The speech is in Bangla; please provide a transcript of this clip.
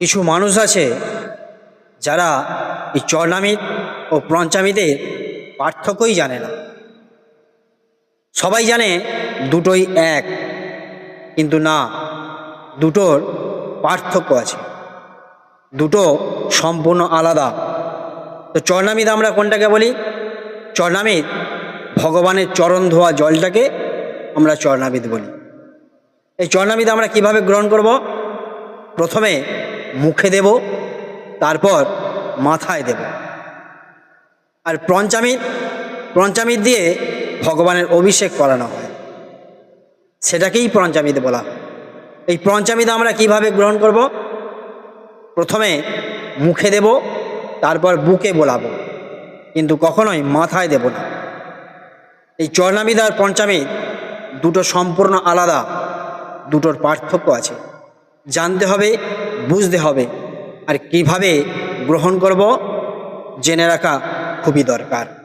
কিছু মানুষ আছে যারা এই চরনামিত ও পঞ্চামিতের পার্থক্যই জানে না। সবাই জানে দুটোই এক, কিন্তু না, দুটোর পার্থক্য আছে। দুটো সম্পূর্ণ আলাদা। তো চরনামিত আমরা কোনটাকে বলি? চরনামিত ভগবানের চরণ ধোয়া জলটাকে আমরা চরনামিত বলি। এই চরনামিত আমরা কীভাবে গ্রহণ করব? প্রথমে মুখে দেব, তারপর মাথায় দেব। আর পঞ্চামিত পঞ্চামিত দিয়ে ভগবানের অভিষেক করানো হয়। সেটাকেই পঞ্চামিত বলা এই পঞ্চামিত আমরা কীভাবে গ্রহণ করব? প্রথমে মুখে দেব, তারপর বুকে বোলাবো। কিন্তু কখনোই মাথায় দেব না। এই চরণামিদ আর পঞ্চামিদ দুটো সম্পূর্ণ আলাদা, দুটোর পার্থক্য আছে। জানতে হবে বুঝতে হবে আর কীভাবে গ্রহণ করব জেনে রাখা খুবই দরকার।